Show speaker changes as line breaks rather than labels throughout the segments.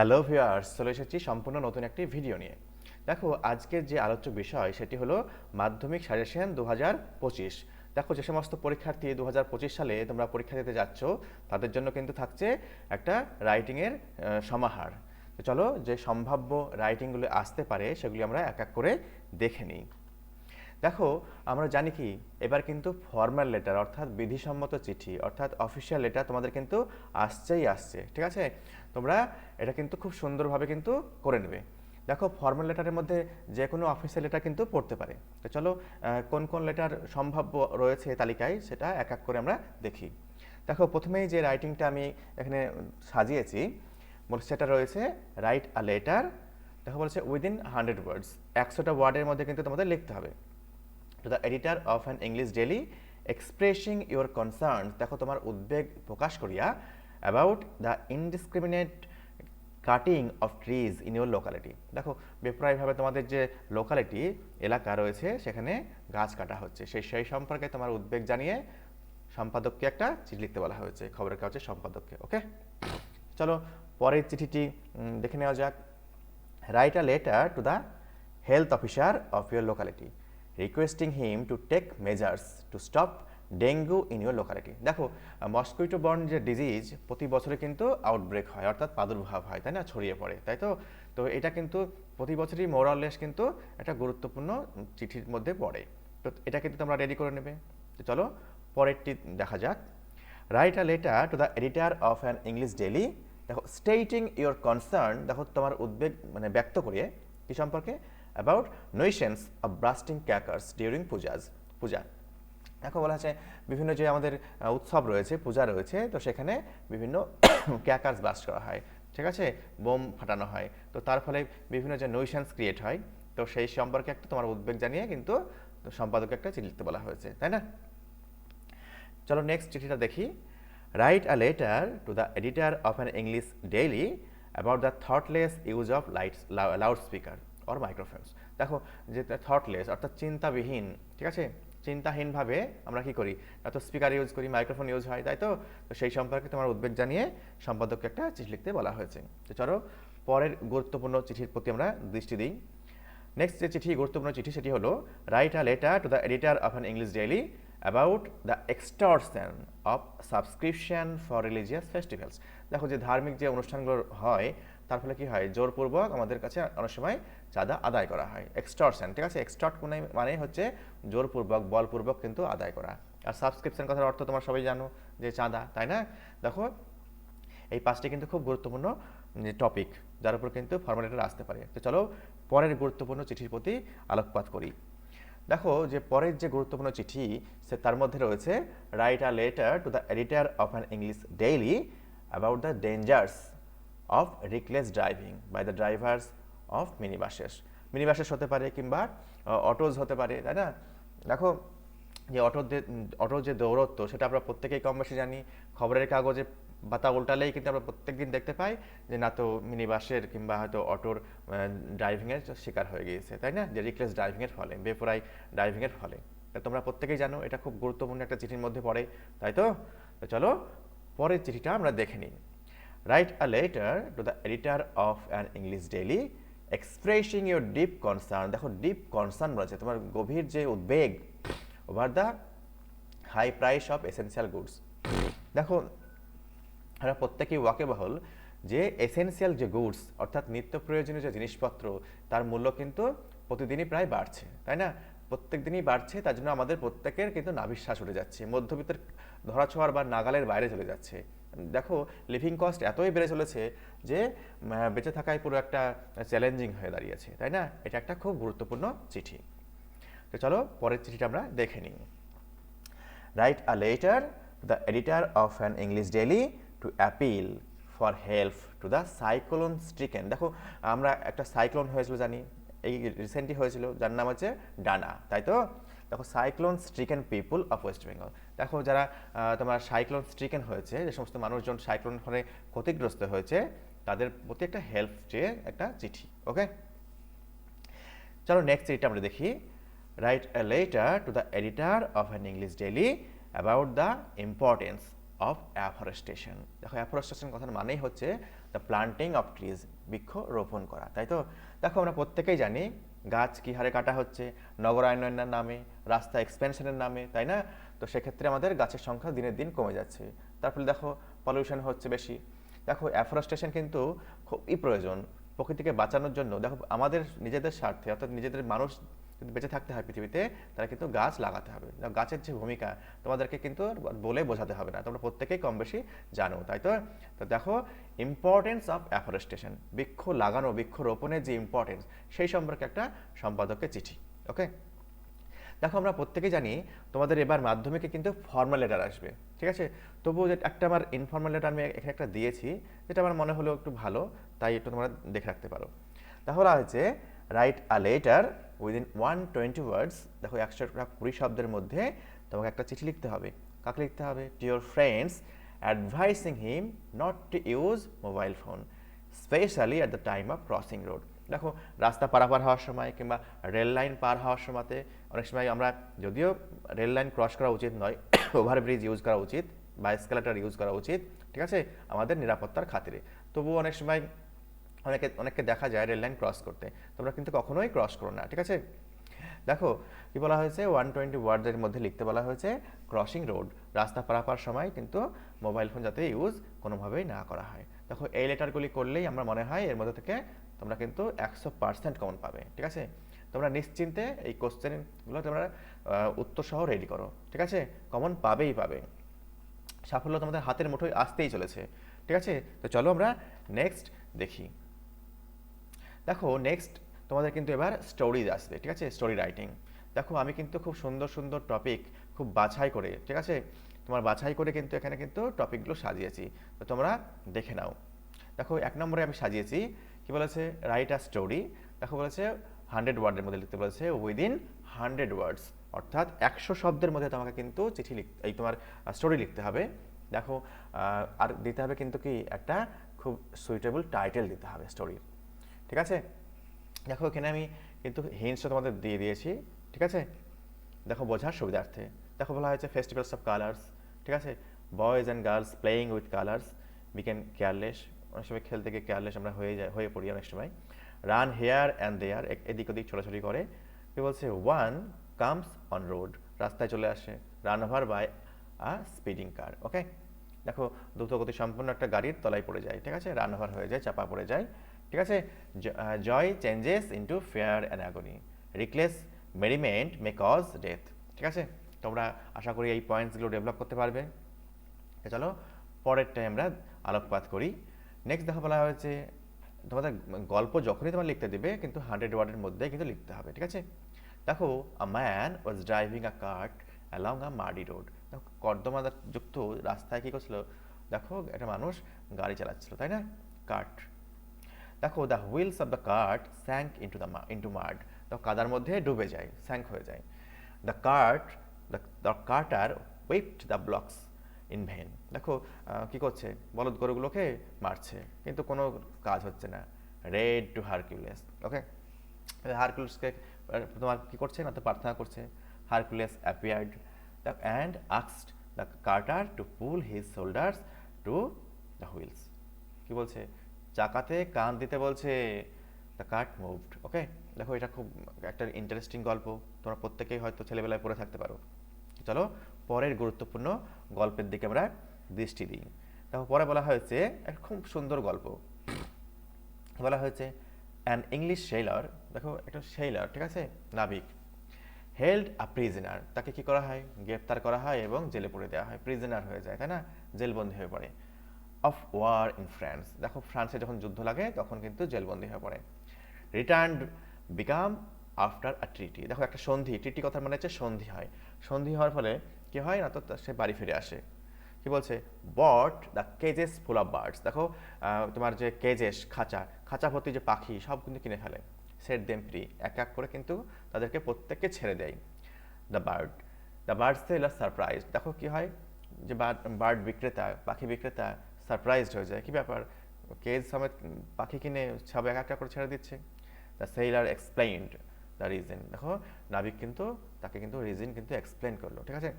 Hello viewers, চলে এসেছি সম্পূর্ণ নতুন একটি ভিডিও নিয়ে। দেখো, আজকের যে আলোচ্য বিষয় সেটি হলো মাধ্যমিক সাজেশন দু হাজার পঁচিশ। দেখো, যে সমস্ত পরীক্ষার্থী দু হাজার পঁচিশ সালে তোমরা পরীক্ষা দিতে যাচ্ছ, তাদের জন্য কিন্তু থাকছে একটা রাইটিংয়ের সমাহার। তো চলো, যে সম্ভাব্য রাইটিংগুলো আসতে পারে, সেগুলি আমরা এক এক করে দেখে নিই। দেখো, আমরা জানি কি, এবার কিন্তু ফর্মাল লেটার অর্থাৎ বিধিসম্মত চিঠি, অর্থাৎ অফিসিয়াল লেটার তোমাদের কিন্তু আসছেই আসছে, ঠিক আছে? তোমরা এটা কিন্তু খুব সুন্দরভাবে কিন্তু করে নেবে। দেখো ফর্মাল লেটারের মধ্যে যে কোনো অফিসিয়াল লেটার কিন্তু পড়তে পারে। তো চলো কোন কোন লেটার সম্ভাব্য রয়েছে তালিকায় সেটা এক এক করে আমরা দেখি। দেখো, প্রথমেই যে রাইটিংটা আমি এখানে সাজিয়েছি, বলছে সেটা রয়েছে রাইট আ লেটার দেখো, বলছে উইদিন হান্ড্রেড ওয়ার্ডস একশোটা ওয়ার্ডের মধ্যে কিন্তু তোমাদের লিখতে হবে। To the editor of an English daily expressing your concern দেখো, তোমার উদ্বেগ প্রকাশ করিয়া about the indiscriminate cutting of trees in your locality দেখো, বেপ্রায়ভাবে তোমাদের যে লোকালিটি এলাকা রয়েছে, সেখানে গাছ কাটা হচ্ছে। সেই সেই সম্পর্কে তোমার উদ্বেগ জানিয়ে সম্পাদককে একটা চিঠি লিখতে বলা হয়েছে। খবরের কাগজের সম্পাদককে ওকে চলো, পরের চিঠিটি দেখে নেওয়া যাক। Write a letter to the health officer of your locality requesting him to take measures to stop dengue in your locality দেখো মস্কুইটো বর্ন যে ডিজিজ প্রতি বছরে কিন্তু আউটব্রেক হয়, অর্থাৎ প্রাদুর্ভাব হয়, তাই না? ছড়িয়ে পড়ে, তাই তো? তো এটা কিন্তু প্রতি বছরই মোরালেস কিন্তু একটা গুরুত্বপূর্ণ চিঠির মধ্যে পড়ে। তো এটা কিন্তু তোমরা রেডি করে নেবে। তো চলো, পরেরটি দেখা যাক। Write a letter to the editor of an English daily দেখো স্টেটিং ইউর কনসার্ন দেখো, তোমার উদ্বেগ মানে ব্যক্ত করিয়ে, কি সম্পর্কে? About nuisance of bursting crackers during pujas পূজা। দেখো, বলা আছে বিভিন্ন যে আমাদের উৎসব রয়েছে, পূজা রয়েছে, তো সেখানে বিভিন্ন ক্যাকার্স ব্লাস্ট করা হয়, ঠিক আছে? বোম ফাটানো হয়, তো তার ফলে বিভিন্ন যে নৈশেন্স ক্রিয়েট হয়, তো সেই সম্পর্কে একটা তোমার উদ্বেগ জানিয়ে কিন্তু সম্পাদকে একটা চিঠি লিখতে বলা হয়েছে, তাই না? চলো নেক্সট চিঠিটা দেখি। Write a letter to the editor of an English daily about the thoughtless use of lights loud speaker or microphones দেখো, যে থটলেস অর্থাৎ চিন্তাবিহীন, ঠিক আছে? চিন্তাহীনভাবে আমরা কি করি? এত স্পিকার ইউজ করি মাইক্রোফোন ইউজ হয়, তাই তো? তো সেই সম্পর্কে তোমার উদ্বেগ জানিয়ে সম্পাদককে একটা চিঠি লিখতে বলা হয়েছে। তো চলো, পরের গুরুত্বপূর্ণ চিঠির প্রতি আমরা দৃষ্টি দিই। নেক্সট যে চিঠি, গুরুত্বপূর্ণ চিঠি, সেটি হলো write a letter to the editor of an English daily about the extortion of subscription for religious festivals দেখো যে ধার্মিক যে অনুষ্ঠানগুলো হয়, তার ফলে কি হয়? জোরপূর্বক আমাদের কাছে অনেক সময় চাঁদা আদায় করা হয়। এক্সটর্সন ঠিক আছে? এক্সটর্ট মানে মানে হচ্ছে জোরপূর্বক, বলপূর্বক কিন্তু আদায় করা। আর সাবস্ক্রিপশন কথার অর্থ তোমার সবাই জানো যে চাঁদা, তাই না? দেখো, এই পাঁচটি কিন্তু খুব গুরুত্বপূর্ণ টপিক যার উপর কিন্তু ফর্মালিটি আসতে পারে। তো চলো, পরের গুরুত্বপূর্ণ চিঠির প্রতি আলোকপাত করি। দেখো, যে পরের যে গুরুত্বপূর্ণ চিঠি, সে তার মধ্যে রয়েছে write a letter to the editor of an English daily about the dangers of reckless driving by the drivers of mini buses mini buses হতে পারে কিংবা অটোজ হতে পারে, তাই না? দেখো, যে অটোর অটোর যে দৌরত্ব, সেটা আমরা প্রত্যেকেই কম বেশি জানি। খবরের কাগজে পাতা উল্টালেই কিন্তু আমরা প্রত্যেকদিন দেখতে পাই যে না তো মিনি বাসের কিংবা হয়তো অটোর ড্রাইভিংয়ের শিকার হয়ে গিয়েছে, তাই না? যে রিকলেস ড্রাইভিংয়ের ফলে বেপরাই ড্রাইভিংয়ের ফলে। তোমরা প্রত্যেকেই জানো, এটা খুব গুরুত্বপূর্ণ একটা চিঠির মধ্যে পড়ে, তাই তো? তো চলো, পরের চিঠিটা আমরা দেখে নিই। Write a letter to the editor of an English daily expressing your deep concern দেখো ডিপ কনসার্ন বলেছে, তোমার গভীর যে উদ্বেগ over the high price of essential goods দেখো, আমরা প্রত্যেকেই ওয়াকেবহল যে এসেন্সিয়াল যে গুডস অর্থাৎ নিত্য প্রয়োজনীয় যে জিনিসপত্র, তার মূল্য কিন্তু প্রতিদিনই প্রায় বাড়ছে, তাই না? প্রত্যেক দিনই বাড়ছে, তার জন্য আমাদের প্রত্যেকের কিন্তু নাভিশ্বাস উঠে যাচ্ছে, মধ্যবিত্তের ধরাছোঁয়ার বা নাগালের বাইরে চলে যাচ্ছে। দেখো লিভিং কস্ট এতই বেড়ে চলেছে যে বেঁচে থাকায় পুরো একটা চ্যালেঞ্জিং হয়ে দাঁড়িয়েছে, তাই না? এটা একটা খুব গুরুত্বপূর্ণ চিঠি। তো চলো, পরের চিঠিটা আমরা দেখে নিই। Write a letter the editor of an English daily to appeal for help to the cyclone stricken দেখো, আমরা একটা সাইক্লোন হয়েছিল জানি, এই রিসেন্টলি হয়েছিল, যার নাম হচ্ছে ডানা, তাই তো? দেখো cyclone stricken people of West Bengal দেখো যারা তোমার সাইক্লোন স্ট্রিকেন হয়েছে, যে সমস্ত মানুষজন সাইক্লোন ফলে ক্ষতিগ্রস্ত হয়েছে, তাদের প্রতি একটা হেল্প চেয়ে একটা চিঠি ওকে চলো নেক্সট চিঠিটা আমরা দেখি। Write a letter to the editor of an English daily about the importance of afforestation দেখো অ্যাফরেস্টেশন কথার মানেই হচ্ছে দ্য প্লান্টিং অফ ট্রিজ বৃক্ষ রোপণ করা, তাই তো? দেখো, আমরা প্রত্যেকেই জানি গাছ কী হারে কাটা হচ্ছে? নগরায়নের নামে, রাস্তা এক্সপেনশনের নামে, তাই না? তো সেক্ষেত্রে আমাদের গাছের সংখ্যা দিনের দিন কমে যাচ্ছে। তার ফলে দেখো পলিউশন হচ্ছে বেশি। দেখো অ্যাফরেস্টেশন কিন্তু খুবই প্রয়োজন প্রকৃতিকে বাঁচানোর জন্য। দেখো, আমাদের নিজেদের স্বার্থে, অর্থাৎ নিজেদের মানুষ যদি বেঁচে থাকতে হয় পৃথিবীতে, তারা কিন্তু গাছ লাগাতে হবে। গাছের যে ভূমিকা, তোমাদেরকে কিন্তু বলে বোঝাতে হবে না। তোমরা প্রত্যেকেই কম বেশি জানো, তাই তো? তো দেখো ইম্পর্টেন্স অফ অ্যাফরেস্টেশন বৃক্ষ লাগানো, বৃক্ষ রোপণের যে ইম্পর্টেন্স সেই সম্পর্কে একটা সম্পাদকের চিঠি ওকে দেখো, আমরা প্রত্যেকেই জানি, তোমাদের এবার মাধ্যমিকে কিন্তু ফর্মাল লেটার আসবে, ঠিক আছে? তবুও যে একটা আমার ইনফর্মাল লেটার আমি এখানে একটা দিয়েছি, যেটা আমার মনে হলো একটু ভালো, তাই একটু তোমরা দেখে রাখতে পারো। তাহলে হচ্ছে write a letter within one twenty words দেখো, একশো কুড়ি শব্দের মধ্যে তোমাকে একটা চিঠি লিখতে হবে। কাকে লিখতে হবে? To your friends advising him not to use mobile phone specially at the time of crossing road দেখো, রাস্তা পারাপার হওয়ার সময় কিংবা রেল লাইন পার হওয়ার সময়তে অনেক সময় আমরা যদিও রেল লাইন ক্রস করা উচিত নয় ওভারব্রিজ ইউজ করা উচিত, বা এসকেলেটার ইউজ করা উচিত, ঠিক আছে? আমাদের নিরাপত্তার খাতিরে। তবুও অনেক সময় অনেকে, অনেককে দেখা যায় রেল লাইন ক্রস করতে। তোমরা কিন্তু কখনোই ক্রস করো না, ঠিক আছে? দেখো, কি বলা হয়েছে? ওয়ান টোয়েন্টি ওয়ার্ডের মধ্যে লিখতে বলা হয়েছে ক্রসিং রোড রাস্তা পারাপার সময় কিন্তু মোবাইল ফোন যাতে ইউজ কোনোভাবেই না করা হয়। দেখো, এই লেটারগুলি করলেই আমার মনে হয় এর মধ্যে থেকে তোমরা কিন্তু একশো পার্সেন্ট কমন পাবে, ঠিক আছে? তোমরা নিশ্চিন্তে এই কোশ্চেনগুলো তোমরা উত্তর সহ রেডি করো, ঠিক আছে? কমন পাবেই পাবে। সাফল্য তোমাদের হাতের মুঠোয় আসতেই চলেছে, ঠিক আছে? তো চলো আমরা নেক্সট দেখি। দেখো নেক্সট তোমাদের কিন্তু এবার স্টোরিজ আসবে, ঠিক আছে? স্টোরি রাইটিং দেখো, আমি কিন্তু খুব সুন্দর সুন্দর টপিক খুব বাছাই করে, ঠিক আছে? তোমার বাছাই করে কিন্তু এখানে কিন্তু টপিকগুলো সাজিয়েছি। তো তোমরা দেখে নাও। দেখো, এক নম্বরে আমি সাজিয়েছি, কি বলেছে? রাইট আ স্টোরি দেখো, বলেছে হান্ড্রেড ওয়ার্ডের মধ্যে লিখতে বলেছে উইদিন হান্ড্রেড ওয়ার্ডস অর্থাৎ একশো শব্দের মধ্যে তোমাকে কিন্তু চিঠি লিখ, এই তোমার স্টোরি লিখতে হবে। দেখো আর দিতে হবে কিন্তু কি? একটা খুব সুইটেবল টাইটেল দিতে হবে স্টোরির ঠিক আছে? দেখো এখানে আমি কিন্তু হিন্টসটা তোমাদের দিয়ে দিয়েছি, ঠিক আছে? দেখো বোঝার সুবিধার্থে। দেখো বলা হয়েছে ফেস্টিভ্যালস অফ কালার্স ঠিক আছে? Boys and girls playing with colours we can careless অনেক সময় খেলতে গিয়ে কেয়ারলেস আমরা হয়ে যায়, হয়ে পড়ি অনেক সময়। রান হেয়ার অ্যান্ড দেয়ার এদিক ওদিক ছোটাছুটি করে। কি বলছে? ওয়ান কামস অন রোড রাস্তায় চলে আসে। Run over by a speeding car okay দেখো দ্রুতগতি সম্পন্ন একটা গাড়ির তলায় পড়ে যায়, ঠিক আছে? রান ওভার হয়ে যায়, চাপা পড়ে যায়। ঠিক আছে? Joy changes into fear and agony reckless merriment may cause death ঠিক আছে? তোমরা আশা করি এই পয়েন্টসগুলো ডেভেলপ করতে পারবে। চলো পরেরটাই আমরা আলোকপাত করি। নেক্সট দেখা বলা হয়েছে, তোমাদের গল্প যখনই তোমার লিখতে দেবে, কিন্তু হান্ড্রেড ওয়ার্ডের মধ্যে কিন্তু লিখতে হবে, ঠিক আছে? দেখো a man was driving a cart along a muddy road দেখো কর্দমা যুক্ত রাস্তায় কী করছিল? দেখো, একটা মানুষ গাড়ি চালাচ্ছিল, তাই না? কার্ট দেখো the wheels of the cart sank into the into mud দেখো কাদার মধ্যে ডুবে যায় স্যাঙ্ক হয়ে যায়। The cart the carter whipped the bullocks in vain দেখো কি করছে? বলদ গরুগুলোকে মারছে। কিন্তু কোনো কাজ হচ্ছে না। রেড টু হারকিউলেস ওকে হারকুলেসকে তোমার কি করছে? না, তো প্রার্থনা করছে। Hercules appeared and আক্সড the carter to pull his shoulders to the wheels কি বলছে? চাকাতে কান দিতে বলছে দ্য কাট মুভড ওকে দেখো, এটা খুব একটা ইন্টারেস্টিং গল্প। তোমরা প্রত্যেকেই হয়তো ছেলেবেলায় পড়ে থাকতে পারো। চলো, পরের গুরুত্বপূর্ণ গল্পের দিকে আমরা দৃষ্টি দিই। দেখো, পরে বলা হয়েছে, একটা খুব সুন্দর গল্প। বলা হয়েছে অ্যান ইংলিশ সেলার দেখো, একটা সেলার ঠিক আছে? নাবিক। হেল্ড আ প্রিজনার তাকে কি করা হয়? গ্রেপ্তার করা হয় এবং জেলে পড়ে দেওয়া হয়। প্রিজনার হয়ে যায়, তাই না? জেলবন্দি হয়ে পড়ে। অফ ওয়ার ইন ফ্রান্স দেখো, ফ্রান্সে যখন যুদ্ধ লাগে, তখন কিন্তু জেলবন্দি হয়ে পড়ে। Return become after a treaty দেখো, একটা সন্ধি ট্রিটি কথার মানে হচ্ছে সন্ধি হয়। সন্ধি হওয়ার ফলে কি হয় না তো সে বাড়ি ফিরে আসে। কি বলছে? Bought the cages full of birds দেখো তোমার যে কেজেস খাঁচা খাঁচা ভর্তি যে পাখি, সব কিন্তু কিনে ফেলে। সেট দেম ফ্রি এক এক করে কিন্তু তাদেরকে প্রত্যেককে ছেড়ে দেয়। The bird the birds are surprise দেখো কি হয়? যে বার্ড বিক্রেতা, পাখি বিক্রেতা সারপ্রাইজড হয়ে যায়। কি ব্যাপার? কেজ সমেত পাখি কিনে সব এক একটা করে ছেড়ে দিচ্ছে। The sailor explained the reason দেখো, নাবিক কিন্তু, তাকে কিন্তু রিজন কিন্তু এক্সপ্লেন করল, ঠিক আছে?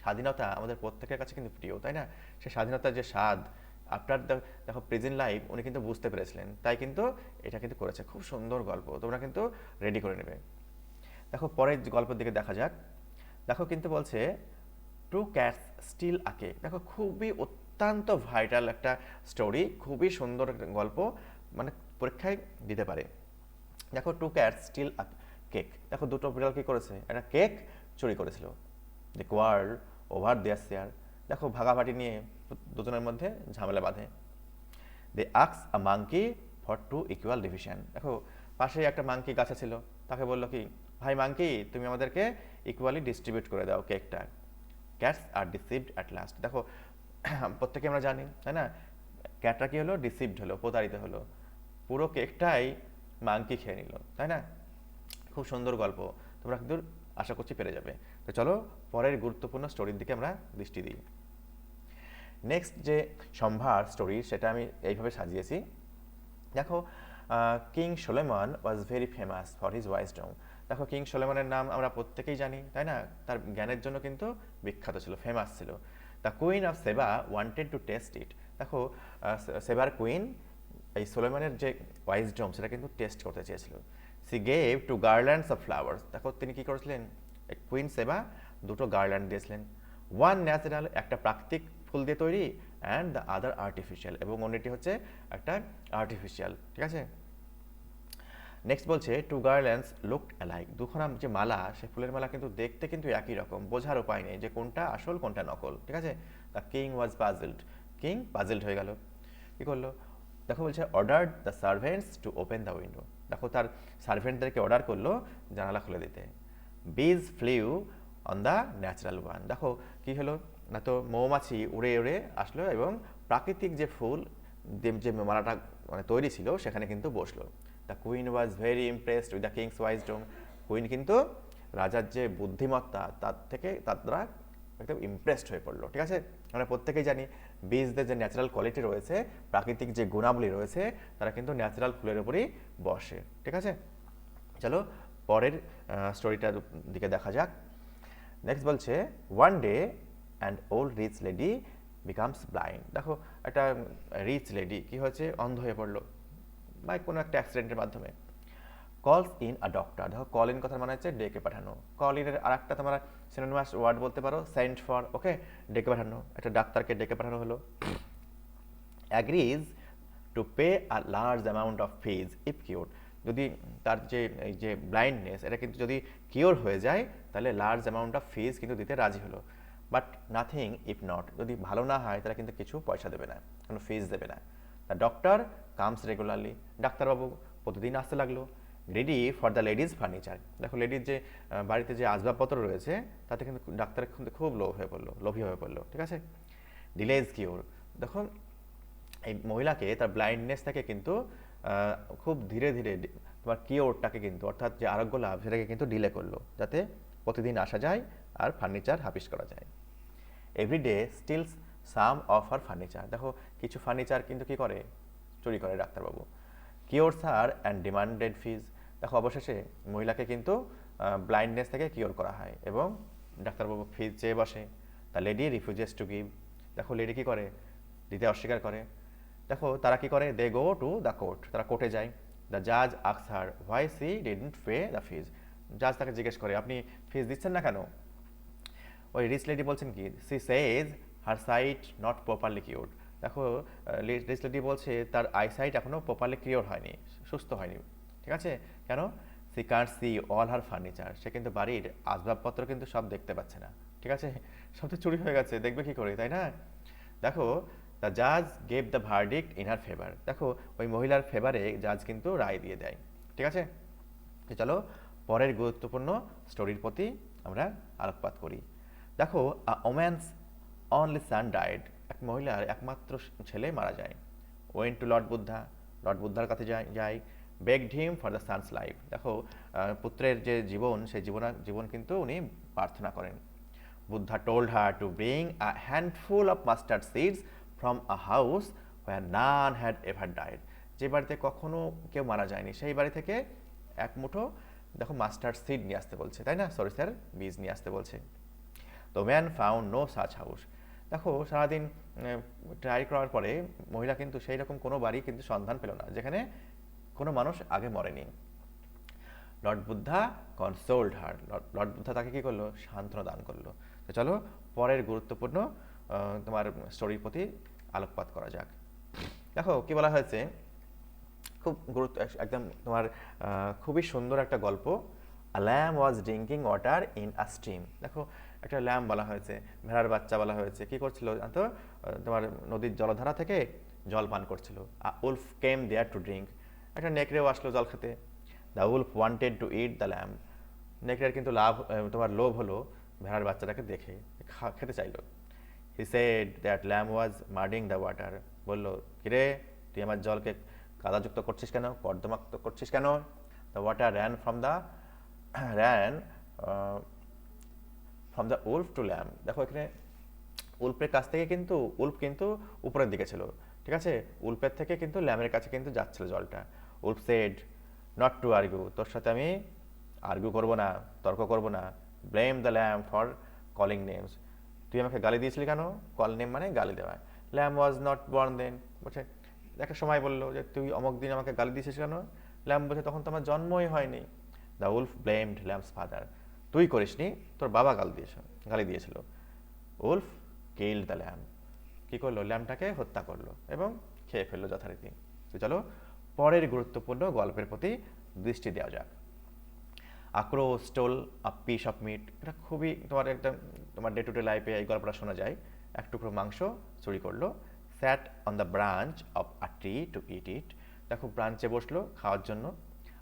স্বাধীনতা আমাদের প্রত্যেকের কাছে কিন্তু প্রিয়, তাই না? সে স্বাধীনতার যে স্বাদ আফটার দেখো প্রেজেন্ট লাইফ উনি কিন্তু বুঝতে পেরেছিলেন। তাই কিন্তু এটা কিন্তু করেছে। খুব সুন্দর গল্প, তোমরা কিন্তু রেডি করে নেবে। দেখো, পরের গল্পের দিকে দেখা যাক। দেখো, কিন্তু বলছে টু ক্যাটস স্টিল আকে। দেখো, খুবই অত্যন্ত ভাইটাল একটা স্টোরি খুবই সুন্দর গল্প মানে পরীক্ষায় দিতে পারে। দেখো টু ক্যাটস স্টিল কেক দেখো, দুটো বিড়াল কি করেছে? একটা কেক চুরি করেছিল। দি কোয়ার্ড ওভার দেয়ার শেয়ার দেখো ভাগাভাটি নিয়ে দুজনের মধ্যে ঝামেলা বাঁধে। They আক্স a monkey for two equal division দেখো পাশে একটা মাঙ্কি গাছে ছিল। তাকে বলল কি, ভাই মাঙ্কি তুমি আমাদেরকে ইকুয়ালি ডিস্ট্রিবিউট করে দাও কেকটা cats are deceived at last দেখো প্রত্যেকে আমরা জানি, তাই না? ক্যাটটা কি হলো? ডিসিভড হলো, প্রতারিত হলো। পুরো কেকটাই মাংকি খেয়ে নিল, তাই না? খুব সুন্দর গল্প। তোমরা কিন্তু আশা করছি পেরে যাবে। তো চলো, পরের গুরুত্বপূর্ণ স্টোরির দিকে আমরা দৃষ্টি দিই। নেক্সট যে সম্ভার স্টোরি সেটা আমি এইভাবে সাজিয়েছি। দেখো king Solomon was very famous for his wisdom দেখো কিং সোলেমনের নাম আমরা প্রত্যেকেই জানি, তাই না? তার জ্ঞানের জন্য কিন্তু বিখ্যাত ছিল ফেমাস ছিল। The queen of Sheba wanted to test it দেখো সেবার কুইন এই সোলেমনের যে ওয়াইসডম সেটা কিন্তু টেস্ট করতে চেয়েছিল। She gave two garlands of flowers দেখো, তিনি কি করেছিলেন? কুইন সেবা দুটো গার্ল্যান্ড দিয়েছিলেন। ওয়ান ন্যাচারাল একটা প্রাকৃতিক ফুল দিয়ে তৈরি অ্যান্ড দ্য আদার আর্টিফিশিয়াল এবং অন্যটি হচ্ছে একটা আর্টিফিশিয়াল ঠিক আছে? নেক্সট বলছে টু গার্ল্যান্ডস লুক অ্যালাইক দুখানা যে মালা সে ফুলের মালা কিন্তু দেখতে কিন্তু একই রকম, বোঝার উপায় নেই যে কোনটা আসল, কোনটা নকল, ঠিক আছে? The king was puzzled king puzzled হয়ে গেল। কি করল? দেখো বলছে order the servants to open the window দেখো তার সার্ভেন্টদেরকে অর্ডার করল জানালা খুলে দিতে। Bees flew on the natural one দেখো কি হলো? না তো মৌমাছি উড়ে উড়ে আসলো এবং প্রাকৃতিক যে ফুল যে মালাটা মানে তৈরি ছিল, সেখানে কিন্তু বসল। The queen was very impressed with the king's wisdom queen কিন্তু রাজার যে বুদ্ধিমত্তা, তার থেকে তার একদম ইমপ্রেসড হয়ে পড়ল, ঠিক আছে? আমরা প্রত্যেকেই জানি বীজদের যে ন্যাচারাল কোয়ালিটি রয়েছে, প্রাকৃতিক যে গুণাবলী রয়েছে, তারা কিন্তু ন্যাচারাল ফুলের উপরই বসে, ঠিক আছে? চলো পরের স্টোরিটার দিকে দেখা যাক। নেক্সট বলছে one day and old rich lady becomes blind দেখো, একটা রিচ লেডি কি হয়েছে? অন্ধ হয়ে পড়ল। বা কোনো একটা অ্যাক্সিডেন্টের মাধ্যমে। কলস ইন আ ডক্টর দেখো কল ইন কথার মানে হচ্ছে ডেকে পাঠানো। কল ইনের আর একটা তোমার সিনোনিমাস ওয়ার্ড বলতে পারো সেন্ট ফর ওকে ডেকে পাঠানো। একটা ডাক্তারকে ডেকে পাঠানো হলো। Agrees to pay a large amount of fees if cure যদি তার যে, এই যে ব্লাইন্ডনেস এটা কিন্তু যদি কিওর হয়ে যায়, তাহলে লার্জ অ্যামাউন্ট অফ ফিজ কিন্তু দিতে রাজি হলো। বাট নাথিং ইফ নট যদি ভালো না হয় তাহলে কিন্তু কিছু পয়সা দেবে না, কোনো ফিজ দেবে না। দ্য ডক্টর কামস রেগুলারলি ডাক্তারবাবু প্রতিদিন আসতে লাগল। Ready for the lady's furniture দেখো লেডির যে বাড়িতে যে আসবাবপত্র রয়েছে, তাতে কিন্তু ডাক্তার কিন্তু খুব লোভ হয়ে পড়ল, লোভী হয়ে পড়ল, ঠিক আছে? ডিলেজ কিওর দেখো এই মহিলাকে তার ব্লাইন্ডনেস থেকে কিন্তু খুব ধীরে ধীরে তোমার কিওরটাকে কিন্তু, অর্থাৎ যে আরোগ্য লাভ, সেটাকে কিন্তু ডিলে করল, যাতে প্রতিদিন আসা যায় আর ফার্নিচার হাফিস করা যায়। Everyday steals some of her furniture. দেখো, কিছু ফার্নিচার কিন্তু কি করে? চুরি করে ডাক্তারবাবু। Cured her and demanded fees দেখো, অবশেষে মহিলাকে কিন্তু ব্লাইন্ডনেস থেকে কিওর করা হয় এবং ডাক্তারবাবু ফিজ চেয়ে বসে। তা লেডি রিফিউজেস টু গিভ দেখো লেডি কী করে? দিতে অস্বীকার করে। দেখো, তারা কি করে? দে গো টু দ্য কোর্ট তারা কোর্টে যায়। দ্য জাজ আক্স হার why C didn't pay the fees জাজ তাকে জিজ্ঞেস করে, আপনি ফিজ দিচ্ছেন না কেন? ওই রিচ লেডি বলছেন কি? She says her sight not properly cured দেখো লেডি বলছে তার আইসাইট এখনও প্রপারলি কিওর হয়নি, সুস্থ হয়নি। ঠিক আছে? কেন? She can see all her furniture সে কিন্তু বাড়ির আসবাবপত্র কিন্তু সব দেখতে পাচ্ছে না। ঠিক আছে? সব তো চুরি হয়ে গেছে, দেখবে কি করে, তাই না? দেখো দ্য জাজ gave the verdict in her favour দেখো, ওই মহিলার ফেভারে জাজ কিন্তু রায় দিয়ে দেয়। ঠিক আছে? চলো, পরের গুরুত্বপূর্ণ স্টোরির প্রতি আমরা আলোকপাত করি। দেখো a woman's only son died এক মহিলার একমাত্র ছেলে মারা যায়। Went to Lord Buddha Lord বুদ্ধার কাছে যায় beg him for the son's life দেখো পুত্রের যে জীবন, সেই জীবন জীবন কিন্তু উনি প্রার্থনা করেন। Buddha told her to bring a handful of mustard seeds from a house where none had ever died যে বাড়িতে কখনো কেউ মারা যায়নি, সেই বাড়ি থেকে এক মুঠো, দেখো মাস্টার্ড সিড নিয়ে আসতে বলছে। তাই না? সরি স্যার বীজ নিয়ে আসতে বলছে। তো man found no such house দেখো, সারাদিন ট্রাই করার পরে মহিলা কিন্তু সেই রকম কোনো বাড়ি কিন্তু সন্ধান পেল না, যেখানে কোনো মানুষ আগে মরেনি। Lord Buddha consoled her Lord Buddha তাকে কি করল? সান্ত্বনা দান করল। তো চলো, পরের গুরুত্বপূর্ণ তোমার স্টোরির প্রতি আলোকপাত করা যাক। দেখো, কি বলা হয়েছে? খুব গুরুত্ব, একদম তোমার খুবই সুন্দর একটা গল্প। A lamb was drinking water in a stream দেখো একটা ল্যাম বলা হয়েছে, ভেড়ার বাচ্চা বলা হয়েছে। কি করছিল তো তোমার নদীর জলধারা থেকে জল পান করছিল। Wolf came there to drink. একটা নেকড়েও আসলো জল খেতে। The wolf wanted to eat the lamb নেকড়ের কিন্তু লাভ তোমার লোভ হলো ভেড়ার বাচ্চাটাকে দেখে খেতে চাইলো। He said that lamb was muddying the water বলল, কিরে, তুই আমার জলকে কাদাযুক্ত করছিস কেন? কর্দমাক্ত করছিস কেন? The water ran from the ran from the wolf to lamb. দেখো এখানে উল্পের কাছ থেকে কিন্তু উল্প কিন্তু উপরের দিকে ছিল, ঠিক আছে? উল্পের থেকে কিন্তু ল্যামের কাছে কিন্তু যাচ্ছিল জলটা। Wolf said not to argue তোর সাথে আমি আর্গু করব না, তর্ক করব না। Blame the lamb for calling names তুই আমাকে গালি দিয়েছিলি কেন? কল নেম মানে গালি দেওয়া। Lamb was not born then বলছে, একটা সময় বলল যে, তুই অমুক দিন আমাকে গালি দিয়েছিস কেন? ল্যাম বলছে, তখন তো আমার জন্মই হয়নি। The wolf blamed lamb's father তুই করিসনি, তোর বাবা গাল দিয়েছ, গালি দিয়েছিল। Wolf killed the lamb. কী করল? ল্যাম্পটাকে হত্যা করল এবং খেয়ে ফেলল যথারীতি। তো চলো, পরের গুরুত্বপূর্ণ গল্পের প্রতি দৃষ্টি দেওয়া যাক। A crow stole a piece of meat, এটা খুবই তোমার একটা, তোমার ডে টু ডে লাইফে এই গল্পটা শোনা যায়। এক টুকরো মাংস চুরি করল sat on the branch of a tree to eat it দেখো ব্রাঞ্চে বসল, খাওয়ার জন্য।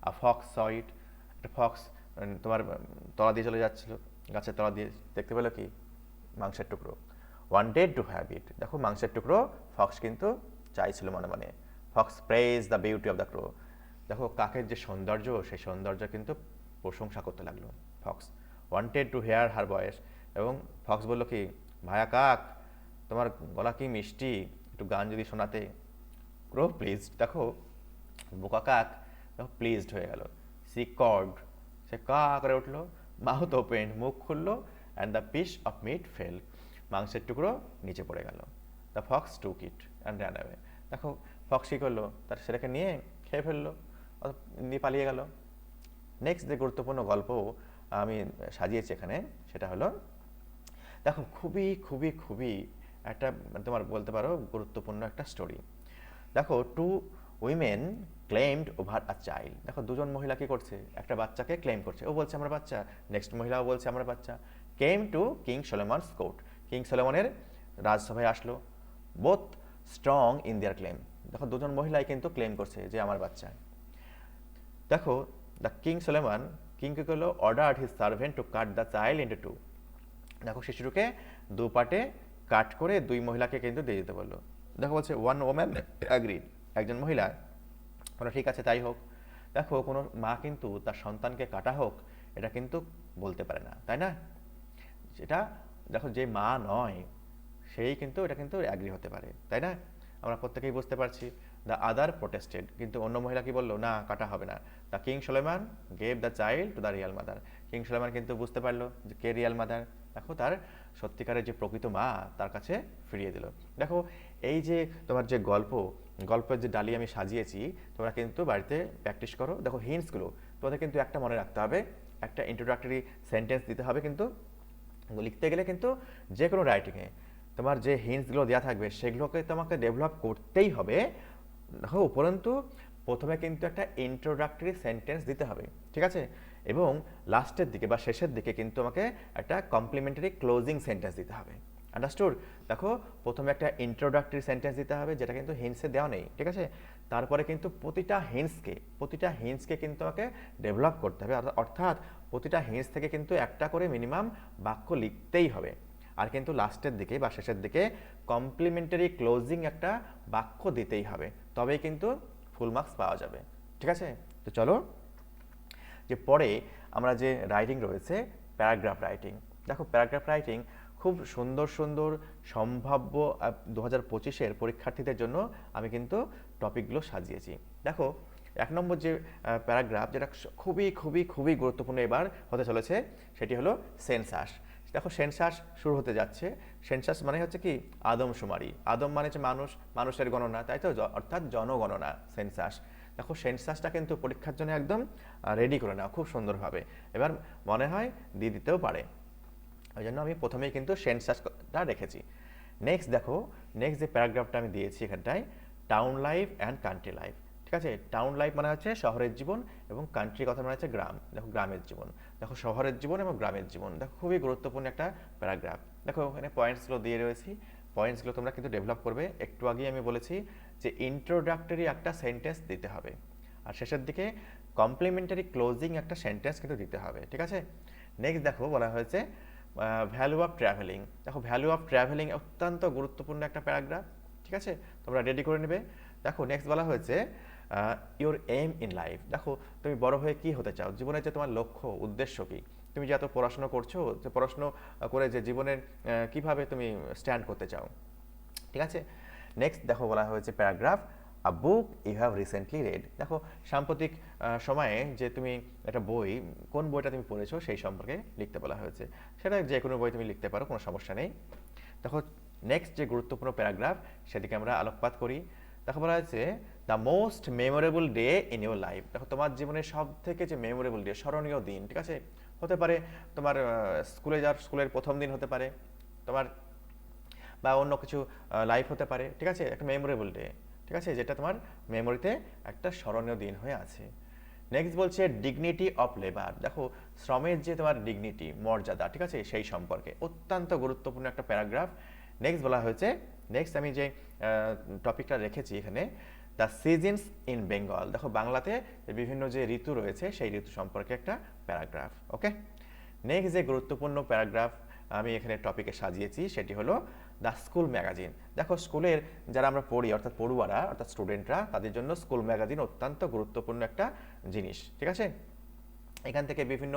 আ ফক্স সয়েট একটা ফক্স তোমার তলা দিয়ে চলে যাচ্ছিল। গাছের তলা দিয়ে দেখতে পেল কি? মাংসের টুকরো। Wanted to have it দেখো, মাংসের টুকরো ফক্স কিন্তু চাইছিল মনে মনে। Fox praised the beauty of the crow দেখো, কাকের যে সৌন্দর্য, সেই সৌন্দর্য কিন্তু প্রশংসা করতে লাগল fox wanted to hear her voice এবং ফক্স বলল কি, ভায়া কাক, তোমার গলা কি মিষ্টি? একটু গান যদি শোনাতে। ক্রো প্লিজ দেখো, বোকা কাক, দেখো প্লিজড হয়ে গেল। সি কর্ড সে কা করে উঠল মাউথ ওপেন, মুখ খুললো and the piece of meat fell মাংসের টুকরো নিচে পড়ে গেল। The fox took it and ran away দেখো ফক্স কী করল? তার সেটাকে নিয়ে খেয়ে ফেলল নিয়ে পালিয়ে গেল। নেক্সট যে গুরুত্বপূর্ণ গল্প আমি সাজিয়েছি এখানে, সেটা হলো, দেখো, খুবই খুবই খুবই একটা মানে তোমার বলতে পারো, গুরুত্বপূর্ণ একটা স্টোরি দেখো two women claimed over a child দেখো, দুজন মহিলা কি করছে? একটা বাচ্চাকে ক্লেম করছে। ও বলছে, আমার বাচ্চা। নেক্সট মহিলাও বলছে, আমার বাচ্চা। Came to king Solomon's court king সোলেমনের রাজসভায় আসলো। Both strong in their claim দেখো, দুজন মহিলাই কিন্তু ক্লেম করছে যে, আমার বাচ্চা। দেখো দ্য কিং সোলেমান কিং কি করল? Order his servant to cut the child into two দেখো, শিশুটিকে দু পাটে কাট করে দুই মহিলাকে কিন্তু দিয়ে দিতে বলল। দেখো, বলছে ওয়ান ওম্যান অ্যাগ্রিড একজন মহিলা। বলো, ঠিক আছে, তাই হোক। দেখো, কোনো মা কিন্তু তার সন্তানকে কাটা হোক, এটা কিন্তু বলতে পারে না, তাই না? সেটা দেখো, যে মা নয়, সেই কিন্তু এটা কিন্তু অ্যাগ্রি হতে পারে, তাই না? আমরা প্রত্যেকেই বুঝতে পারছি দ্য আদার প্রোটেস্টেড কিন্তু অন্য মহিলা কি বলল? না, কাটা হবে না। The king Solomon gave the child to the real mother king Solomon কিন্তু বুঝতে পারল যে কে রিয়াল মাদার দেখো, তার সত্যিকারের যে প্রকৃত মা, তার কাছে ফিরিয়ে দিল। দেখো, এই যে তোমার যে গল্প, গল্পের যে ডালি আমি সাজিয়েছি, তোমরা কিন্তু বাড়িতে প্র্যাকটিস করো। দেখো হিন্টসগুলো তোমাদের কিন্তু একটা মনে রাখতে হবে, একটা ইন্ট্রোডাক্টরি সেন্টেন্স দিতে হবে কিন্তু, লিখতে গেলে কিন্তু যে কোনো রাইটিংয়ে তোমার যে হিন্টসগুলো দেওয়া থাকবে, সেগুলোকে তোমাকে ডেভেলপ করতেই হবে। দেখো, উপরন্তু প্রথমে কিন্তু একটা ইন্ট্রোডাক্টরি সেন্টেন্স দিতে হবে, ঠিক আছে? এবং লাস্টের দিকে বা শেষের দিকে কিন্তু আমাকে একটা কমপ্লিমেন্টারি ক্লোজিং সেন্টেন্স দিতে হবে। আন্ডারস্টুড দেখো, প্রথমে একটা ইন্ট্রোডাক্টরি সেন্টেন্স দিতে হবে, যেটা কিন্তু হিন্সে দেওয়া নেই, ঠিক আছে? তারপরে কিন্তু প্রতিটা হিন্সকে প্রতিটা হিন্সকে কিন্তু আমাকে ডেভেলপ করতে হবে। অর্থাৎ- প্রতিটা হিন্স থেকে কিন্তু একটা করে মিনিমাম বাক্য লিখতেই হবে। আর কিন্তু লাস্টের দিকে বা শেষের দিকে কমপ্লিমেন্টারি ক্লোজিং একটা বাক্য দিতেই হবে। তবেই কিন্তু ফুল মার্কস পাওয়া যাবে, ঠিক আছে? তো চলো যে পরে আমরা যে রাইটিং রয়েছে প্যারাগ্রাফ রাইটিং দেখো প্যারাগ্রাফ রাইটিং খুব সুন্দর সুন্দর, সম্ভাব্য দু হাজার পঁচিশের পরীক্ষার্থীদের জন্য আমি কিন্তু টপিকগুলো সাজিয়েছি। দেখো, এক নম্বর যে প্যারাগ্রাফ যেটা খুবই খুবই খুবই গুরুত্বপূর্ণ এবার হতে চলেছে, সেটি হলো সেন্সাস দেখো সেন্সাস শুরু হতে যাচ্ছে। সেন্সাস মানে হচ্ছে কি? আদমশুমারি। আদম মানে হচ্ছে মানুষ, মানুষের গণনা, তাই তো? অর্থাৎ জনগণনা সেন্সাস দেখো, সেন্সাসটা কিন্তু পরীক্ষার জন্য একদম রেডি করে নাও, খুব সুন্দরভাবে। এবার মনে হয় দিয়ে দিতেও পারে। ওই জন্য আমি প্রথমেই কিন্তু সেন্সাসটা রেখেছি। নেক্সট দেখো নেক্সট যে প্যারাগ্রাফটা আমি দিয়েছি এখানটায় town life and country life ঠিক আছে? টাউন লাইফ মানে হচ্ছে শহরের জীবন এবং কান্ট্রি কথা মানে হচ্ছে গ্রাম। দেখো, গ্রামের জীবন। দেখো, শহরের জীবন এবং গ্রামের জীবন। দেখো, খুবই গুরুত্বপূর্ণ একটা প্যারাগ্রাফ দেখো, এখানে পয়েন্টসগুলো দিয়ে রয়েছি। পয়েন্টসগুলো তোমরা কিন্তু ডেভেলপ করবে। একটু আগেই আমি বলেছি যে ইন্ট্রোডাক্টরি একটা সেন্টেন্স দিতে হবে। আর শেষের দিকে কমপ্লিমেন্টারি ক্লোজিং একটা সেন্টেন্স কিন্তু দিতে হবে, ঠিক আছে? নেক্সট দেখো বলা হয়েছে ভ্যালু অফ ট্রাভেলিং দেখো ভ্যালু অফ ট্রাভেলিং অত্যন্ত গুরুত্বপূর্ণ একটা প্যারাগ্রাফ ঠিক আছে? তোমরা রেডি করে নেবে। দেখো নেক্সট বলা হয়েছে ইওর এম ইন লাইফ দেখো, তুমি বড় হয়ে কি হতে চাও? জীবনের যে তোমার লক্ষ্য, উদ্দেশ্য কি? তুমি যে এত পড়াশোনা করছ, যে পড়াশুনো করে যে জীবনের কীভাবে তুমি স্ট্যান্ড করতে চাও? ঠিক আছে? নেক্সট দেখো বলা হয়েছে paragraph a book you have recently read দেখো, সাম্প্রতিক সময়ে যে তুমি একটা বই, কোন বইটা তুমি পড়েছো সেই সম্পর্কে লিখতে বলা হয়েছে। সেটা যে কোনো বই তুমি লিখতে পারো, কোনো সমস্যা নেই। দেখো নেক্সট যে গুরুত্বপূর্ণ প্যারাগ্রাফ সেদিকে আমরা আলোকপাত করি। দেখো, বলা হয়েছে the most memorable day in your life দেখো, তোমার জীবনের সব থেকে যে মেমোরেবল ডে স্মরণীয় দিন, ঠিক আছে? হতে পারে তোমার স্কুলে যাওয়ার, স্কুলের প্রথম দিন হতে পারে। তোমার বা অন্য কিছু লাইফ হতে পারে, ঠিক আছে? একটা মেমোরেবল ডে ঠিক আছে? যেটা তোমার মেমোরিতে একটা স্মরণীয় দিন হয়ে আছে। নেক্সট বলছে ডিগনিটি অফ লেবার দেখো, শ্রমের যে তোমার ডিগনিটি মর্যাদা, ঠিক আছে? সেই সম্পর্কে অত্যন্ত গুরুত্বপূর্ণ একটা প্যারাগ্রাফ। নেক্সট বলা হয়েছে নেক্সট আমি যে টপিকটা রেখেছি এখানে দ্য সিজনস ইন বেঙ্গল দেখো, বাংলাতে বিভিন্ন যে ঋতু রয়েছে, সেই ঋতু সম্পর্কে একটা প্যারাগ্রাফ ওকে নেক্সট যে গুরুত্বপূর্ণ প্যারাগ্রাফ আমি এখানে টপিকে সাজিয়েছি, সেটি হলো দ্য স্কুল ম্যাগাজিন। দেখো, স্কুলের যারা আমরা পড়ি, অর্থাৎ পড়ুয়ারা, অর্থাৎ স্টুডেন্টরা, তাদের জন্য স্কুল ম্যাগাজিন অত্যন্ত গুরুত্বপূর্ণ একটা জিনিস, ঠিক আছে? এখান থেকে বিভিন্ন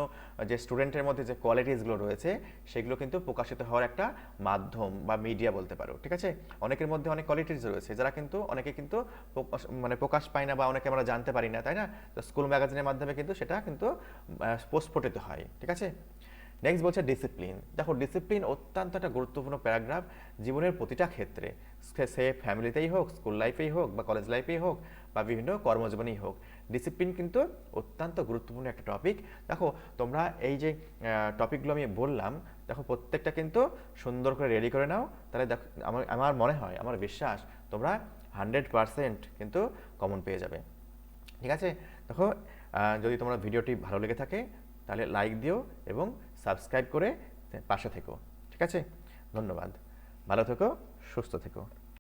যে স্টুডেন্টের মধ্যে যে কোয়ালিটিসগুলো রয়েছে, সেগুলো কিন্তু প্রকাশিত হওয়ার একটা মাধ্যম বা মিডিয়া বলতে পারো, ঠিক আছে? অনেকের মধ্যে অনেক কোয়ালিটিস রয়েছে, যারা কিন্তু, অনেকে কিন্তু মানে প্রকাশ পায় না বা অনেকে আমরা জানতে পারি না, তাই না? তো স্কুল ম্যাগাজিনের মাধ্যমে কিন্তু সেটা কিন্তু প্রস্ফুটিত হয়, ঠিক আছে? নেক্সট বলছে ডিসিপ্লিন দেখো ডিসিপ্লিন অত্যন্ত একটা গুরুত্বপূর্ণ প্যারাগ্রাফ জীবনের প্রতিটা ক্ষেত্রে। সে- ফ্যামিলিতেই হোক স্কুল লাইফেই হোক, বা কলেজ লাইফেই হোক, বা বিভিন্ন কর্মজীবনেই হোক ডিসিপ্লিন কিন্তু অত্যন্ত গুরুত্বপূর্ণ একটা টপিক দেখো, তোমরা এই যে টপিকগুলো আমি বললাম, দেখো, প্রত্যেকটা কিন্তু সুন্দর করে রেডি করে নাও। তাহলে দেখো, আমার আমার মনে হয়, আমার বিশ্বাস, তোমরা হান্ড্রেড পারসেন্ট কিন্তু কমন পেয়ে যাবে। ঠিক আছে? দেখো যদি তোমরা ভিডিওটি ভালো লেগে থাকে, তাহলে লাইক দিও এবং সাবস্ক্রাইব করে পাশে থেকো ঠিক আছে? ধন্যবাদ। ভালো থেকো সুস্থ থেকো।